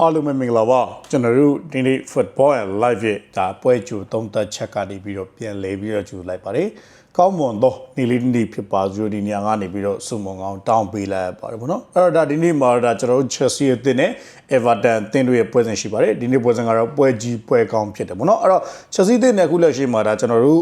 အားလုံးပဲမင်္ဂလာပါကျွန်တော်တို့ဒီနေ့ football and live ရဲ့ဒါပွဲကြိုသုံးသက်ချက်ကနေပြီးတော့ပြန်လဲပြီးတော့ကြိုလိုက်ပါတယ်ကောင်းမွန်သောနေ့လေးနေ့ဖြစ်ပါစို့ဒီညကနေပြီးတော့စုံမုံကောင်းတောင်းပေးလိုက်ပါတယ်ဗောနော်အဲ့တော့ဒါဒီနေ့မှာဒါကျွန်တော်တို့ Chelsea ရဲ့တင်နဲ့ Everton တင်တို့ရဲ့ပွဲစဉ်ရှိပါတယ်ဒီနေ့ပွဲစဉ်ကတော့ပွဲကြီးပွဲကောင်းဖြစ်တယ်ဗောနော်အဲ့တော့ Chelsea တင်နဲ့အခုလက်ရှိမှာဒါကျွန်တော်တို့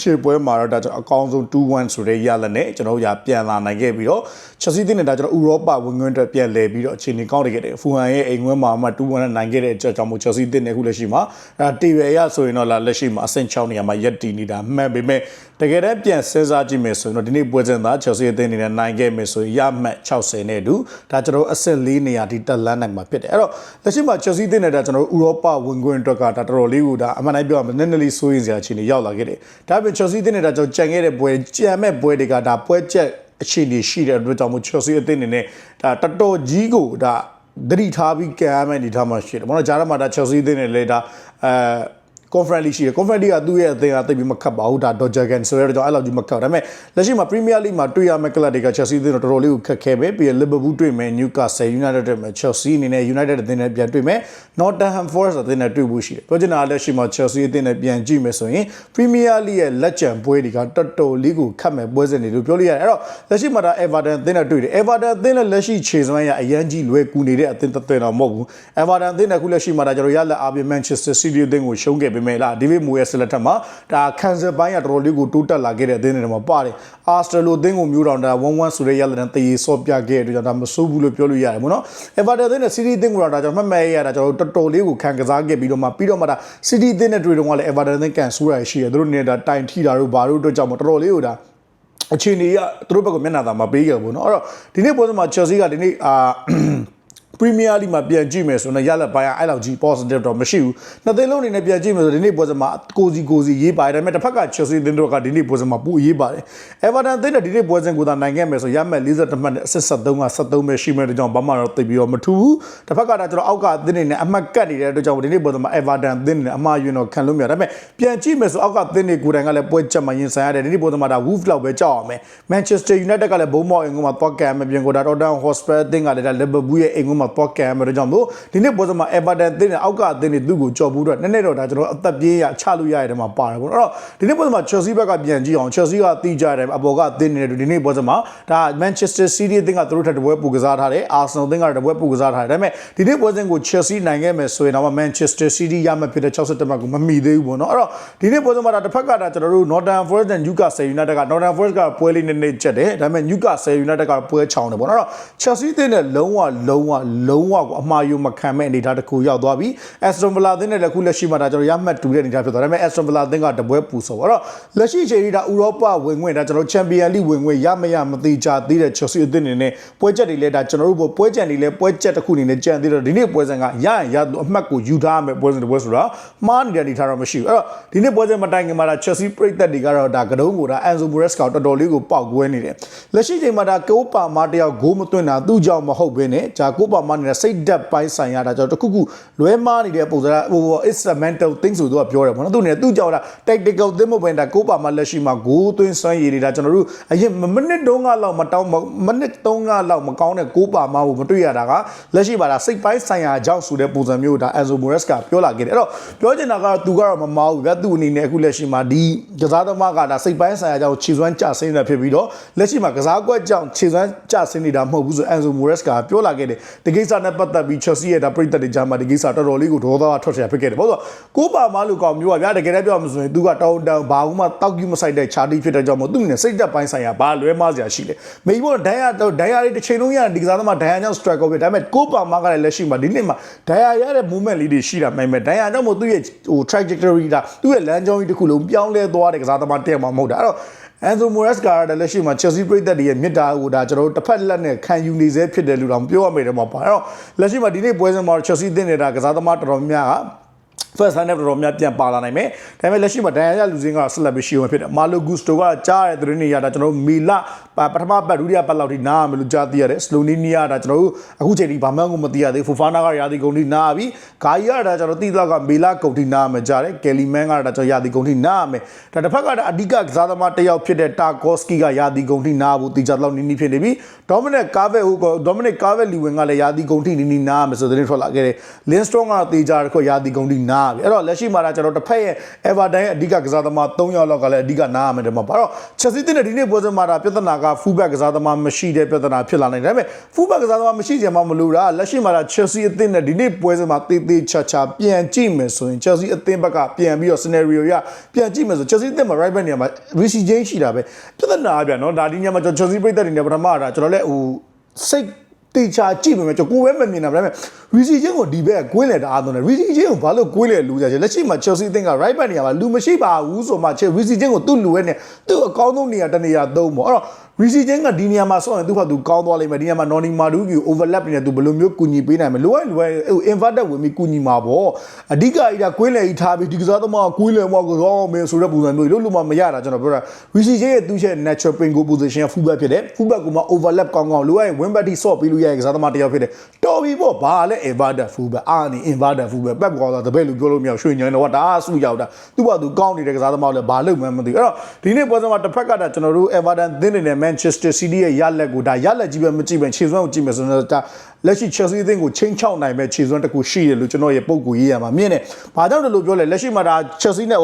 ခြေပွဲမှာတော့ဒါကျွန်တော်အကောင်းဆုံး2-1ဆိုတဲ့ရလနဲ့ကျွန်တော်တို့ရပြန်လာနိုင်ခဲ့ပြီးတော့ Chelsea တင်နဲ့ဒါကျွန်တော်ဥရောပဝင်ငွေအတွက်ပြန်လဲပြီးတော့အခြေအနေကောင်းနေခဲ့တယ်ဖူဟန်ရဲ့အိမ်ငွေမှာမှ2-1နဲ့နိုင်ခဲ့တဲ့အကြောင်းမို့ Chelsea တင်နဲ့အခုလက်ရှိမှာဒါတီဗယ်ရဆိုရင်တော့လာလက်ရှိမှာအဆင့်6နေရာမှာရက်တည်နေတာမှန်ပေမဲ့ တကယ်တမ်းပြန်စဉ်းစားကြည့်မယ်ဆိုရင်တော့ဒီနေ့ပွဲစဉ်သား Chelsea အသင်းအနေနဲ့နိုင်ခဲ့မယ်ဆိုရင်ရမှတ်60နဲ့အတူဒါကျွန်တော်အဆင့်4နေရာဒီတက်လန်းနိုင်မှာဖြစ်တယ်အဲ့တော့လက်ရှိမှာ Chelsea အသင်းနဲ့ဒါကျွန်တော်ဥရောပဝင်ခွင့်အတွက်ကဒါတော်တော်လေးကိုဒါအမှန်တိုင်းပြောရမယ်နည်းနည်းလေးစိုးရင်စရာအခြေအနေရောက်လာခဲ့တယ်ဒါပေမဲ့ Chelsea အသင်းနဲ့ဒါကျွန်တော်ကြံခဲ့တဲ့ပွဲကြံမဲ့ပွဲတွေကဒါပွဲချက်အခြေအနေရှိတဲ့အတွက်ကြောင့်မို့ Chelsea အသင်းအနေနဲ့ဒါတော်တော်ကြီးကိုဒါသတိထားပြီးကံရမယ့်အနေထားမှာရှိတယ်။ဘာလို့ဂျာရမှာဒါ Chelsea အသင်းနဲ့လေဒါအဲ conference league ရှိတယ် conference league ကသူ့ရဲ့အသင်းအသိပြီးမခတ်ပါဘူးဒါ Dodger Gan ဆိုရတော့အဲ့လိုကြီးမခတ်ဒါပေမဲ့လက်ရှိမှာ Premier League မှာတွေ့ရမယ့် club တွေက Chelsea အသင်းတော့တော်တော်လေးကိုခက်ခဲပဲပြီးရင် Liverpool တွေ့မယ် Newcastle United တွေ့မယ် Chelsea အနေနဲ့ United အသင်းနဲ့ပြန်တွေ့မယ် Nottingham Forest အသင်းနဲ့တွေ့ဖို့ရှိတယ်ပြောချင်တာလက်ရှိမှာ Chelsea အသင်းနဲ့ပြန်ကြည့်မယ်ဆိုရင် Premier League ရဲ့လက်ကျန်ပွဲတွေကတော်တော်လေးကိုခတ်မဲ့ပွဲစဉ်တွေလို့ပြောလို့ရတယ်အဲ့တော့လက်ရှိမှာဒါ Everton အသင်းနဲ့တွေ့တယ် Everton အသင်းနဲ့လက်ရှိခြေစွမ်းရအရန်ကြီးလွယ်ကူနေတဲ့အသင်းတစ်သွင်းတော့မဟုတ်ဘူး Everton အသင်းနဲ့ခုလက်ရှိမှာဒါကျွန်တော်ရလက်အားဖြင့် Manchester City အသင်းကိုရှုံးခဲ့ပေမဲ့လား David Moyes ဆက်လက်ထက်မှာဒါခံစားပိုင်းကတော်တော်လေးကိုတိုးတက်လာခဲ့တဲ့အသင်းတွေမှာပါတယ်။ Arsenal လိုအသင်းကိုမျိုးတောင်ဒါ1-1ဆိုတဲ့ရလက်နဲ့တည်ဆော့ပြခဲ့တဲ့အတွက်ကြောင့်ဒါမဆိုးဘူးလို့ပြောလို့ရတယ်ပေါ့နော်။ Everton အသင်းနဲ့ City အသင်းကိုတော့ဒါကျွန်တော်မှတ်မှတ်ရတာကျွန်တော်တော်တော်လေးကိုခံကစားခဲ့ပြီးတော့မှပြီးတော့မှဒါ City အသင်းနဲ့တွေ့တော့ကလည်း Everton အသင်းကန်ဆိုးရရှိတယ်။သူတို့နေတဲ့ဒါတိုင်ထိတာတို့ဘာတို့အတွက်ကြောင့်မတော်တော်လေးကိုဒါအခြေအနေကသူတို့ဘက်ကမျက်နှာသာမပေးခဲ့ဘူးเนาะအဲ့တော့ဒီနေ့ပွဲစဉ်မှာ Chelsea ကဒီနေ့အာ Premier League မှာပြန်ကြည့်မယ်ဆိုတော့ရလက်ပိုင်းအဲ့လောက်ကြီး positive တော့မရှိဘူးနှစ်သိန်းလုံးအနေနဲ့ပြန်ကြည့်မယ်ဆိုဒီနေ့ပွဲစဉ်မှာကိုစီကိုစီရေးပါတယ်ဒါပေမဲ့တစ်ဖက်က Chelsea အသင်းတို့ကဒီနေ့ပွဲစဉ်မှာပူရေးပါတယ် Everton အသင်းနဲ့ဒီနေ့ပွဲစဉ်ကိုသာနိုင်ခဲ့မယ်ဆိုရမှတ်42မှတ်နဲ့အဆင့်73က73ပဲရှိမယ်တဲ့ကြောင့်ဘာမှတော့သိပြီးတော့မထူးဘူးတစ်ဖက်ကဒါကျွန်တော်အောက်ကအသင်းတွေနဲ့အမှတ်ကတ်နေတဲ့အတွက်ကြောင့်ဒီနေ့ပွဲစဉ်မှာ Everton အသင်းနဲ့အမှားယွင်းတော့ခံလို့မရဒါပေမဲ့ပြန်ကြည့်မယ်ဆိုအောက်ကအသင်းတွေကိုယ်တိုင်ကလည်းပွဲချက်မှရင်ဆိုင်ရတယ်ဒီနေ့ပွဲစဉ်မှာဒါ Wolves လောက်ပဲကြောက်အောင်မယ် Manchester United ကလည်းဘုံမောက်အင်ကွန်းမှာတော့ကံမပြင်ကိုဒါ Tottenham Hotspur အသင်းကလည်းဒါ Liverpool ရဲ့အင်ကွန်းမှာတော့ကံမယ်တဲ့ကြောင့်မို့ဒီနေ့ပွဲစဉ်မှာ Everton အသင်းနဲ့အောက်ကအသင်းတွေသူ့ကိုကြော်ဘူးတော့နည်းနည်းတော့ဒါကျွန်တော်အသက်ပြေးရချလို့ရတဲ့ထဲမှာပါတယ်ပေါ့နော်အဲ့တော့ဒီနေ့ပွဲစဉ်မှာ Chelsea ဘက်ကပြန်ကြည့်အောင် Chelsea ကတီးကြတယ်အပေါ်ကအသင်းတွေနဲ့ဒီနေ့ပွဲစဉ်မှာဒါ Manchester City အသင်းကသူတို့ထက်တပွဲပူကစားထားတယ် Arsenal အသင်းကတပွဲပူကစားထားတယ်ဒါပေမဲ့ဒီနေ့ပွဲစဉ်ကို Chelsea နိုင်ခဲ့မယ်ဆိုရင်တော့ Manchester City ရမှဖြစ်တဲ့62မှတ်ကိုမမီသေးဘူးပေါ့နော်အဲ့တော့ဒီနေ့ပွဲစဉ်မှာဒါတစ်ဖက်ကဒါကျွန်တော်တို့ Northern Forest နဲ့ Newcastle United က Northern Forest ကပွဲလေးနည်းနည်းကျက်တယ်ဒါပေမဲ့ Newcastle United ကပွဲချောင်းတယ်ပေါ့နော်အဲ့တော့ Chelsea အသင်းနဲ့လုံးဝလုံးဝလုံးဝကိုအမှားယုံမခံမဲ့အနေအထားတစ်ခုရောက်သွားပြီ Aston Villa အသင်းနဲ့လည်းခုလက်ရှိမှာဒါကျွန်တော်ရမှတ်တူတဲ့အနေအထားဖြစ်သွားတယ်ဒါပေမဲ့ Aston Villa အသင်းကတပွဲပူဆိုပေါ့အဲ့တော့လက်ရှိအချိန်ကြီးဒါဥရောပဝင်ခွင့်ဒါကျွန်တော် Champion League ဝင်ခွင့်ရမရမသေးချာသေးတဲ့ Chelsea အသင်းအနေနဲ့ပွဲချက်တွေလည်းဒါကျွန်တော်တို့ပွဲချက်တွေလည်းပွဲချက်တစ်ခုအနေနဲ့ကြံသေးတော့ဒီနေ့ပွဲစဉ်ကရရင်ရအမှတ်ကိုယူထားရမယ်ပွဲစဉ်တစ်ပွဲဆိုတာမှားနေတဲ့အနေအထားတော့မရှိဘူးအဲ့တော့ဒီနေ့ပွဲစဉ်မတိုင်ခင်မှာဒါ Chelsea ပရိသတ်တွေကတော့ဒါကတုံးကိုဒါ Enzo Maresca တော်တော်လေးကိုပေါက်ကွဲနေတယ်လက်ရှိချိန်မှာဒါကိုပါမာတယောက်ဂိုးမသွင်းတာသူ့ကြောင့်မဟုတ်ဘဲနဲ့ဂျာကိုပါမာနေတဲ့စိတ်ဓာတ်ပိုင်းဆိုင်ရာဒါကျွန်တော်တခုခုလွဲမားနေတဲ့ပုံစံဟို it's a mental thing ဆိုတော့ပြောတယ်ပေါ့နော်သူနေသူ့ကြောင့်ဒါ tactical thing မဟုတ်ဘဲဒါကိုပါမာလက်ရှိမှာဂိုးသွင်းစွမ်းရည်တွေဒါကျွန်တော်တို့အရင်မိနစ်တုံးကလောက်မတောင်းမိနစ်တုံးကလောက်မကောင်းတဲ့ကိုပါမာကိုမတွေ့ရတာကလက်ရှိပါဒါစိတ်ပိုင်းဆိုင်ရာကြောင့်ဆိုတဲ့ပုံစံမျိုးဒါ Enzo Maresca ပြောလာခဲ့တယ်အဲ့တော့ပြောချင်တာကတော့သူကတော့မမားဘူးဗျသူ့အနေနဲ့အခုလက်ရှိမှာဒီကစားသမားကဒါစိတ်ပိုင်းဆိုင်ရာကြောင့်ခြေစွမ်းကျဆင်းနေတာဖြစ်ပြီးတော့လက်ရှိမှာကစားကွက်ကြောင့်ခြေစွမ်းကျဆင်းနေတာမဟုတ်ဘူးဆို Enzo Maresca ပြောလာခဲ့တယ်ဒီကိစ္စနဲ့ပတ်သက်ပြီး Chelsea ရဲ့ဒါပြိသက်တွေကြားမှာဒီကိစ္စတော်တော်လေးကိုဒေါသကထွက်ဆရာဖြစ်ခဲ့တယ်ဘာလို့ဆိုတော့ကိုပါမလို့ကောင်မျိုးကဗျာတကယ်တမ်းပြောမှဆိုရင်သူကတောင်းတောင်းဘာမှတောက်ကြီးမဆိုင်တဲ့ခြာတိဖြစ်တဲ့ကြောင့်မို့သူ့နဲ့စိတ်သက်ပိုင်းဆိုင်ရာဘာလွဲမစရာရှိလဲမိဘဒိုင်ယာဒိုင်ယာလေးတစ်ချိန်လုံးရဒီကစားသမားဒိုင်ယာကြောင့် struggle ပဲဒါပေမဲ့ကိုပါမကလည်းလက်ရှိမှာဒီနေ့မှာဒိုင်ယာရတဲ့ movement လေးတွေရှိတာမှန်မယ်ဒိုင်ယာကြောင့်မို့သူ့ရဲ့ဟို trajectory ဒါသူ့ရဲ့လမ်းကြောင်းကြီးတစ်ခုလုံးပြောင်းလဲသွားတဲ့ကစားသမားတယောက်မှမဟုတ်တာအဲ့တော့ Enzo Moraes ကလည်းလက်ရှိမှာ Chelsea ပြည်သက်တွေရဲ့မြစ်တာကိုဒါကျွန်တော်တို့တစ်ဖက်လက်နဲ့ခံယူနေစေဖြစ်တယ်လို့တော့ပြောရမယ်တယ်မှာပါအဲ့တော့လက်ရှိမှာဒီနေ့ပွဲစဉ်မှာ Chelsea တင်နေတာကစားသမားတော်တော်များများက first hand နဲ့တော်တော်များပြန်ပါလာနိုင်မယ်ဒါပေမဲ့လက်ရှိမှာဒန်ယာရလူစင်းကဆက်လက်ပြီးရှိဝင်ဖြစ်တယ်မာလိုဂူစတိုကကြားတဲ့သတင်းတွေရတာကျွန်တော်တို့မီလာ ပထမပတ်ဒုတိယပတ်လောက်ထိနားရမယ်လို့ကြားသိရတယ်စလိုနီနီးယားဒါကျွန်တော်တို့အခုချိန်ထိဘာမှကိုမသိရသေးဖူဖာနာကရာသီကုန်ထိနားပြီဂါယီကဒါကျွန်တော်သိသလောက်ကမေလာကုန်ထိနားမယ်ကြားတယ်ကယ်လီမန်ကဒါကျွန်တော်ရာသီကုန်ထိနားမယ်ဒါတစ်ဖက်ကဒါအဓိကကစားသမားတစ်ယောက်ဖြစ်တဲ့တာကော့စကီကရာသီကုန်ထိနားဖို့တိကျတော့နီးနီးဖြစ်နေပြီဒေါမနက်ကာဗက်ဟိုဒေါမနက်ကာဗက်လီဝင်ကလည်းရာသီကုန်ထိနီးနီးနားမယ်ဆိုတဲ့သတင်းထွက်လာခဲ့တယ်လင်းစထရောင်းကတေချာတခုရာသီကုန်ထိနားပြီအဲ့တော့လက်ရှိမှာဒါကျွန်တော်တစ်ဖက်ရဲ့အေဗာတန်ရဲ့အဓိကကစားသမား3ယောက်လောက်ကလည်းအဓိကနားရမယ်ဒီမှာဘာတော့ချက်စီတင်တဲ့ဒီနေ့ပွဲစဉ်မှာဒါပြဿနာကဖူးဘက်ကစားသမားမရှိတဲ့ပြဿနာဖြစ်လာနိုင်တယ်ဒါပေမဲ့ဖူးဘက်ကစားသမားမရှိချင်မှမလို့တာလက်ရှိမှာဒါချက်စီအသင်းနဲ့ဒီနေ့ပွဲစဉ်မှာတေးသေးချာချာပြန်ကြည့်မယ်ဆိုရင်ချက်စီအသင်းဘက်ကပြန်ပြီးတော့ scenario ရပြန်ကြည့်မယ်ဆိုချက်စီအသင်းမှာ right back နေရာမှာ Rishi James ရှိတာပဲပြဿနာပြန်နော်ဒါဒီညမှာကျွန်တော်ချက်စီပြိတ္တတွေနဲ့ပထမတာကျွန်တော်လည်းဟိုစိတ်တေချာကြည့်မယ်ကျွန်တော်ကိုယ်ပဲမမြင်တာဒါပေမဲ့ Rishi James ကိုဒီဘက်ကကွင်းလေတအားသွန်းတယ် Rishi James ကိုဘာလို့ကွင်းလေလူကြချင်လက်ရှိမှာ Chelsea အသင်းက right back နေရာမှာလူမရှိပါဘူးဆိုမှ Rishi James ကိုသူ့လူရဲ့နဲ့သူ့အကောင်းဆုံးနေရာတစ်နေရာသုံးပေါ့အဲ့တော့ Rishi James ကဒီနေရာမှာဆော့ရင်သူ့ဘာသူကောင်းသွားလိမ့်မယ်ဒီနေရာမှာ Noni Madugu overlap နေတယ်သူဘယ်လိုမျိုးကူညီပေးနိုင်မလဲလိုအပ်လိုအပ်ဟို inverted ဝင်ပြီးကူညီမှာပေါ့အဓိကအိဒါကွင်းလေကြီးထားပြီးဒီကစားသမားကွင်းလေမောက်ကောင်းမယ်ဆိုတဲ့ပုံစံမျိုးလို့လို့မှမရတာကျွန်တော်ပြောတာ Rishi James ရဲ့သူ့ရဲ့ natural pin goal position က fullback ဖြစ်တယ် fullback ကမှ overlap ကောင်းကောင်းလိုအပ်ရင် wing back ထိဆော့ပြီးလို့ရတဲ့ကစားသမားတစ်ယောက်ဖြစ်တယ်တော်ပြီပေါ့ဘာလဲ inverted fullback အာနေ inverted fullback ပက်ကောင်းတာတပည့်လို့ပြောလို့မရရွှေညံတော့ဒါအဆူရောက်တာသူ့ဘာသူကောင်းနေတဲ့ကစားသမားလည်းဘာလို့မှမသိဘူးအဲ့တော့ဒီနေ့ပွဲစဉ်မှာတစ်ဖက်ကတာကျွန်တော်တို့ Everton သင်းနေနဲ့ Manchester City ရဲ့ရလက်ကိုဒါရလက်ကြီးပဲမကြည့်ပဲခြေစွမ်းကိုကြည့်မယ်ဆိုတော့ဒါ လက်ရှိ Chelsea အသင်းကိုချိန်ချောက်နိုင်မဲ့ခြေစွမ်းတစ်ခုရှိတယ်လို့ကျွန်တော်ရဲ့ပုံကူရေးရမှာမြင်တယ်။ဘာကြောင့်လဲလို့ပြောလဲလက်ရှိမှာဒါ Chelsea နဲ့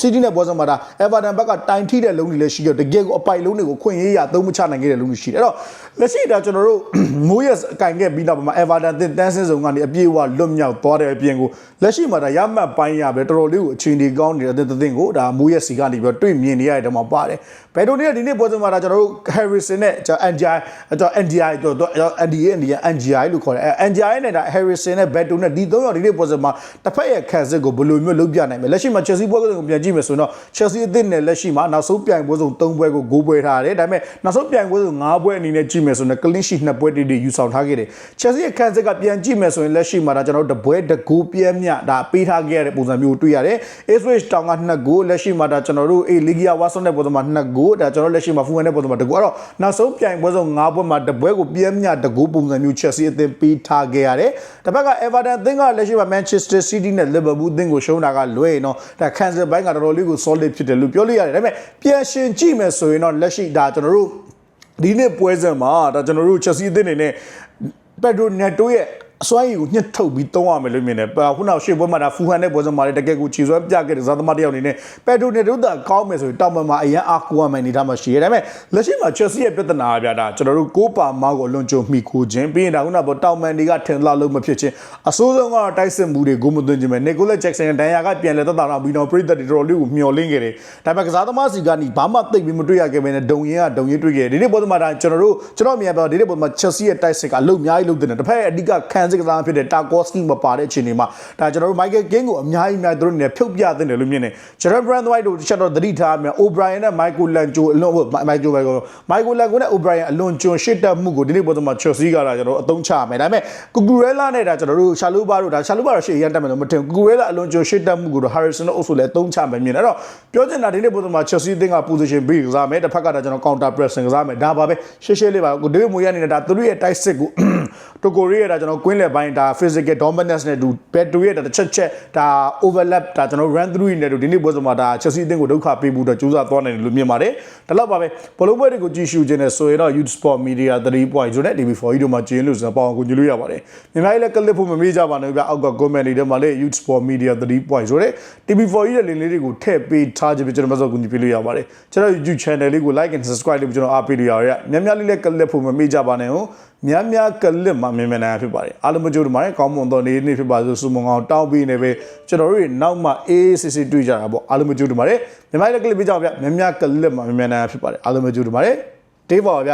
City နဲ့ပွဲစဉ်မှာဒါ Everton ဘက်ကတိုင်ထိတဲ့လုံးတွေလည်းရှိတယ်တကယ်ကိုအပိုက်လုံးတွေကိုခွင့်ရေးရသုံးမချနိုင်ခဲ့တဲ့လုံးတွေရှိတယ်။အဲ့တော့လက်ရှိဒါကျွန်တော်တို့မိုးရက်အကင်ခဲ့ပြီးတော့မှာ Everton တင်တန်းစင်းစုံကနေအပြည့်အဝလွတ်မြောက်သွားတဲ့အပြင်ကိုလက်ရှိမှာဒါရမှတ်ပိုင်းရပဲတော်တော်လေးကိုအခြေအနေကောင်းနေတဲ့တဲ့တဲ့ကိုဒါမိုးရက်စီကနေပြီးတွေ့မြင်နေရတဲ့တော့မှာပါတယ်။ဘယ်လိုနေဒီနေ့ပွဲစဉ်မှာဒါကျွန်တော်တို့ Harrison နဲ့ကျွန်တော် NGI ကျွန်တော် NGI ကျွန်တော် NDA နဲ့ NGI လို့ခေါ်တယ်အဲ NGI နဲ့ဒါ Harrison နဲ့ Beto နဲ့ဒီသုံးယောက်ဒီနေ့ပွဲစဉ်မှာတစ်ဖက်ရဲ့ခံစစ်ကိုဘယ်လိုမျိုးလုပ်ပြနိုင်မလဲလက်ရှိမှာ Chelsea ပွဲစဉ်ကိုပြန်ကြည့်မယ်ဆိုတော့ Chelsea အသင်းနဲ့လက်ရှိမှာနောက်ဆုံးပြိုင်ပွဲစဉ်၃ပွဲကို9ပွဲထားတယ်ဒါပေမဲ့နောက်ဆုံးပြိုင်ပွဲစဉ်၅ပွဲအနေနဲ့ကြည့်မယ်ဆိုတော့ clean sheet 2ပွဲတည်းတည်းယူဆောင်ထားခဲ့တယ် Chelsea ရဲ့ခံစစ်ကပြန်ကြည့်မယ်ဆိုရင်လက်ရှိမှာဒါကျွန်တော်တို့တပွဲတကူပြဲမြဒါပေးထားခဲ့ရတဲ့ပုံစံမျိုးကိုတွေ့ရတယ် Ipswich Town က2ဂိုးလက်ရှိမှာဒါကျွန်တော်တို့အေ Ligia Watson နဲ့ပုံစံမှာ2ဂိုးဒါကျွန်တော်လက်ရှိမှာ Fulham နဲ့ပုံစံမှာ2ဂိုးအဲ့တော့နောက်ဆုံးပြိုင်ပွဲစဉ်၅ပွဲမှာတပွဲကိုပြဲမြတကူပုံစံမျိုး Chelsea အသင်းပေးထားခဲ့ရတယ်တစ်ဖက်က Everton အသင်းကလက်ရှိမှာ Manchester City နဲ့ Liverpool အသင်းကိုရှုံးတာကလွဲရင်တော့ဒါခံစစ်ပိုင်းကတော်တော်လေးကို solid ဖြစ်တယ်လို့ပြောလို့ရတယ်ဒါပေမဲ့ပြန်ရှင်ကြည့်မယ်ဆိုရင်တော့လက်ရှိဒါကျွန်တော်တို့ဒီနေ့ပွဲစဉ်မှာဒါကျွန်တော်တို့ Chelsea အသင်းနေနဲ့ Pedro Neto ရဲ့ အစွမ်းရည်ကိုညှစ်ထုတ်ပြီးသုံးရမယ်လို့မြင်တယ်။ခုနကရှေ့ပွဲမှာဒါဖူဟန်တဲ့ပွဲစဉ်မှာလည်းတကယ်ကိုခြေစွမ်းပြခဲ့တဲ့ဇာသမားတယောက်အနေနဲ့ပက်ဒိုနေတို့သာကောင်းမယ်ဆိုရင်တောင်ပံမှာအရန်အားကိုရမယ်နေတာမှရှိရတယ်။ဒါပေမဲ့လက်ရှိမှာ Chelsea ရဲ့ပြဿနာကဗျာဒါကျွန်တော်တို့ကိုပါမောက်ကိုလွန်ကြုံမိခိုခြင်းပြီးရင်ဒါခုနကပေါ်တောင်ပံတွေကထင်လာလို့မဖြစ်ချင်းအစိုးဆုံးကတော့တိုက်စစ်မှုတွေကိုမသွင်းခြင်းပဲနီကိုလက်ဂျက်ဆန်ဒန်ယာကပြန်လဲသက်သာတော့ပြီးတော့ပရိသတ်တွေတော်တော်လေးကိုမျှော်လင့်ခဲ့တယ်။ဒါပေမဲ့ကစားသမားစီကနေဘာမှသိပ်ပြီးမတွေ့ရခဲ့ဘဲနဲ့ဒုံရင်ကဒုံရင်တွေ့ခဲ့တယ်။ဒီနေ့ပွဲမှာဒါကျွန်တော်တို့ကျွန်တော်အမြင်ပြောဒီနေ့ပွဲမှာ Chelsea ရဲ့တိုက်စစ်ကအလုပ်အများကြီးလုပ်တဲ့တယ်။တစ်ဖက်အဓိကခံစစ်ကစားဖြစ်တဲ့တာကော့စကီမပါတဲ့အခြေအနေမှာဒါကျွန်တော်တို့ Michael King ကိုအများကြီးအများကြီးတို့နေဖြုတ်ပြသင့်တယ်လို့မြင်တယ်။ Jeremy Brandwhite တို့တစ်ချက်တော့သတိထားမယ်။ O'Brien နဲ့ Michael Lancho အလွန်ဟုတ် Michael Lancho Michael Lancho နဲ့ O'Brien အလွန်ကျွန်းရှစ်တက်မှုကိုဒီနေ့ပေါ်မှာ Chelsea ကဒါကျွန်တော်တို့အသုံးချရမယ်။ဒါပေမဲ့ Cucurella နဲ့ဒါကျွန်တော်တို့ Chalupa တို့ဒါ Chalupa တော့ရှေ့ရန်တက်မယ်လို့မထင်ဘူး။ Cucurella အလွန်ကျွန်းရှစ်တက်မှုကိုတော့ Harrison တို့အုပ်စုလည်းအသုံးချမယ်မြင်တယ်။အဲ့တော့ပြောချင်တာဒီနေ့ပေါ်မှာ Chelsea အသင်းက position ပေးကစားမယ်။တစ်ဖက်ကဒါကျွန်တော် counter pressing ကစားမယ်။ဒါပါပဲရှေ့ရှေ့လေးပါကို David Moyes အနေနဲ့ဒါသူတို့ရဲ့တိုက်စစ်ကိုတိုကိုရီရဲ့ဒါကျွန်တော်ကွင်းလယ်ပိုင်းဒါ physical dominance နဲ့တူ battery ရဲ့ဒါတစ်ချက်ချက်ဒါ overlap ဒါကျွန်တော် run through နဲ့တူဒီနေ့ပွဲစဉ်မှာဒါ Chelsea အသင်းကိုဒုက္ခပေးဖို့အတွက်ကြိုးစားသွားနိုင်တယ်လို့မြင်ပါတယ်ဒါတော့ပါပဲဘောလုံးပွဲတွေကိုကြည့်ရှုခြင်းနဲ့ဆိုရင်တော့ Youth Sport Media 3.0နဲ့ TV4 တို့မှာကျင်းလို့ဆိုတော့ပေါအောင်ကိုကြည့်လို့ရပါတယ်မြန်မာပြည်လည်း clip ဖို့မမေ့ကြပါနဲ့ဗျအောက်က comment တွေထဲမှာလည်း Youth Sport Media 3.0နဲ့ TV4 ရဲ့ link လေးတွေကိုထည့်ပေးထားခြင်းပဲကျွန်တော်မစောကူညီပေးလို့ရပါတယ်ကျွန်တော် YouTube channel လေးကို like and subscribe လုပ်ကျွန်တော်အားပေးလို့ရရများများလေးလည်း clip ဖို့မမေ့ကြပါနဲ့ဟုတ် များများကလစ်မှာမြင်မြင်နိုင်ဖြစ်ပါတယ်အားလုံးမကြိုးတို့မှာကောင်းမွန်သောနေ့နေ့ဖြစ်ပါစို့ဆုမွန်ကောင်းတောင်းပြီးနေပဲကျွန်တော်တို့နောက်မှအေးစစ်စစ်တွေ့ကြတာပေါ့အားလုံးမကြိုးတို့မှာမြန်မာလည်းကလစ်ပြကြပါဗျများများကလစ်မှာမြင်မြင်နိုင်ဖြစ်ပါတယ်အားလုံးမကြိုးတို့မှာဒေးပါဗျ